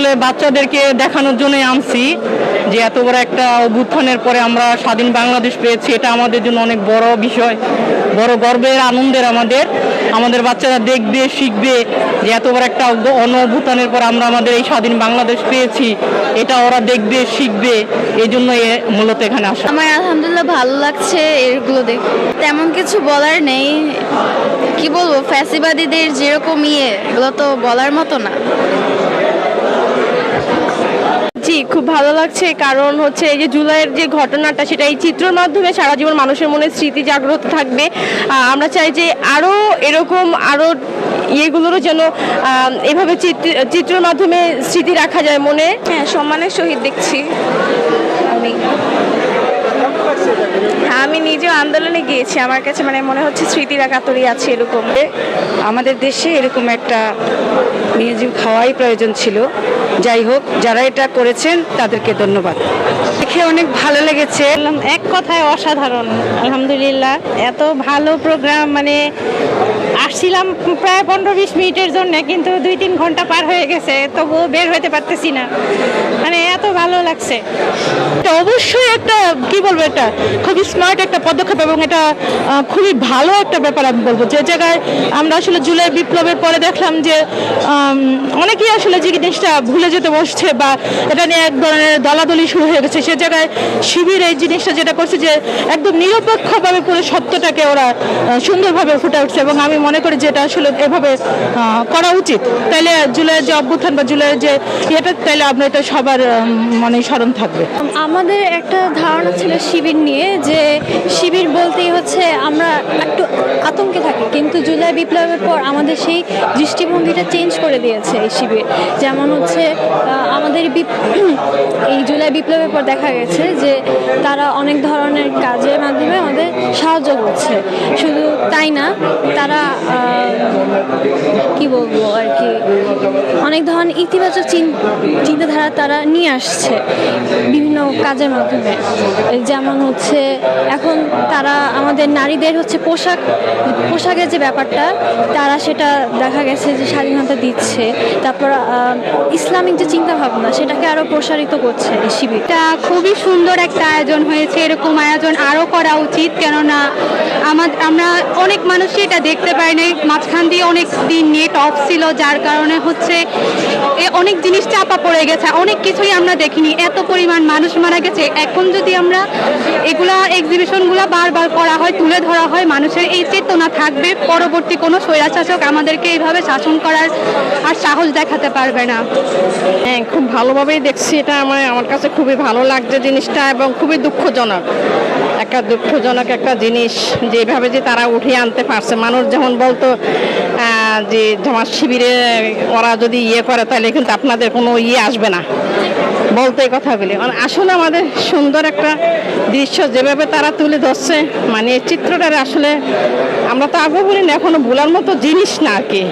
আসলে বাচ্চাদেরকে দেখানোর জন্যই আনছি যে এত বড় একটা অভ্যুত্থানের পরে আমরা স্বাধীন বাংলাদেশ পেয়েছি, এটা আমাদের জন্য অনেক বড় বিষয়, বড় গর্বের, আনন্দের আমাদের। আমাদের বাচ্চারা দেখবে, শিখবে যে এত বড় একটা অন অভ্যুত্থানের পর আমরা আমাদের এই স্বাধীন বাংলাদেশ পেয়েছি, এটা ওরা দেখবে, শিখবে, এই জন্য মূলত এখানে আসা। আমার আলহামদুলিল্লাহ ভালো লাগছে এগুলো দেখ, তেমন কিছু বলার নেই। কি বলব, ফ্যাসিবাদীদের যেরকম ইয়ে এগুলো তো বলার মতো না। জি খুব ভালো লাগছে। কারণ হচ্ছে এই যে জুলাইয়ের যে ঘটনাটা সেটা এই চিত্রের মাধ্যমে সারা জীবন মানুষের মনে স্মৃতি জাগ্রত থাকবে। আমরা চাই যে আরও এরকম আরও ইয়েগুলোরও যেন এভাবে চিত্র- চিত্রের মাধ্যমে স্মৃতি রাখা যায় মনে। হ্যাঁ সম্মানের সহিত দেখছি আমি। হ্যাঁ আমি নিজেও আন্দোলনে গিয়েছি। আমার কাছে মানে মনে হচ্ছে স্মৃতির একাতরি আছে এরকম। আমাদের দেশে এরকম একটা মিউজিয়াম খাওয়াই প্রয়োজন ছিল। যাই হোক, যারা এটা করেছেন, তাদেরকে ধন্যবাদ। দেখে অনেক ভালো লেগেছে। এক কথায় অসাধারণ। আলহামদুলিল্লাহ, এত ভালো প্রোগ্রাম মানে আসছিলাম প্রায় পনেরো বিশ মিনিটের জন্য, কিন্তু দুই তিন ঘণ্টা পার হয়ে গেছে, তবুও বের হতে পারতেছি না। মানে এত ভালো লাগছে। অবশ্যই একটা, কি বলব এটা, খুবই স্মার্ট একটা পদক্ষেপ এবং এটা খুবই ভালো একটা ব্যাপার আমি বলব। যে জায়গায় আমরা আসলে জুলাই বিপ্লবের পরে দেখলাম যে অনেকেই আসলে যে জিনিসটা ভুলে যেতে বসছে বা এটা নিয়ে এক ধরনের দলাদলি শুরু হয়ে গেছে, সে জায়গায় শিবির এই জিনিসটা যেটা করছে যে একদম নিরপেক্ষভাবে পুরো সত্যটাকে ওরা সুন্দরভাবে ফুটে উঠছে এবং আমি মনে করি যে এটা আসলে এভাবে করা উচিত। তাইলে জুলাইয়ের যে অভ্যুত্থান বা জুলাইয়ের যে ইয়েটা, তাইলে আমরা এটা সবার মনে স্মরণ থাকবে। আমাদের একটা ধারণা ছিল শিবির নিয়ে যে শিবির বলতেই হচ্ছে আমরা একটু আতঙ্কে থাকি, কিন্তু জুলাই বিপ্লবের পর আমাদের সেই দৃষ্টিভঙ্গিটা চেঞ্জ করে দিয়েছে এই শিবির। যেমন হচ্ছে আমাদের এই জুলাই বিপ্লবের পর দেখা গেছে যে তারা অনেক ধরনের কাজের মাধ্যমে আমাদের সাহায্য করছে। শুধু তাই না, তারা কি বলব আর কি? অনেক ধরনের ইতিবাচক চিন- চিন্তাধারা তারা নিয়ে আসছে বিভিন্ন কাজের মাধ্যমে। যেমন হচ্ছে, এখন তারা আমাদের নারীদের হচ্ছে পোশাক, পোশাকের যে ব্যাপারটা, তারা সেটা দেখা গেছে যে স্বাধীনতা দিচ্ছে। তারপর ইসলামিক যে চিন্তা ভাবনা সেটাকে আরও প্রসারিত করছে এই শিবির। খুবই সুন্দর একটা আয়োজন হয়েছে, এরকম আয়োজন আরও করা উচিত। কেননা আমার আমরা অনেক মানুষই এটা দেখতে পাই নাই। মাঝখান দিয়ে অনেক দিন নেট অফ ছিল, যার কারণে হচ্ছে অনেক জিনিস চাপা পড়ে গেছে। অনেক কিছুই আমরা দেখিনি। এত পরিমাণ মানুষ মারা গেছে। এখন যদি আমরা এগুলা এক্সিবিশনগুলো বারবার করা হয়, তুলে ধরা হয়, মানুষের এই চেতনা থাকবে, পরবর্তী কোনো স্বৈরাশাসক আমাদেরকে এইভাবে শাসন করার আর সাহস দেখাতে পারবে না। হ্যাঁ খুব ভালোভাবেই দেখছি এটা। আমার আমার কাছে খুবই ভালো লাগছে জিনিসটা এবং খুবই দুঃখজনক। একটা দুঃখজনক একটা জিনিস, যেভাবে যে তারা উঠিয়ে আনতে পারছে। মানুষ যেমন বলতো যে জামাত শিবিরে ওরা যদি ইয়ে করে, তাহলে কিন্তু আপনাদের কোনো ইয়ে আসবে না। বলতে কথা কথাগুলি। মানে আসলে আমাদের সুন্দর একটা দৃশ্য যেভাবে তারা তুলে ধরছে মানে চিত্রটার আসলে আমরা তো আগে বলি না এখনও ভোলার মতো জিনিস না আর কি।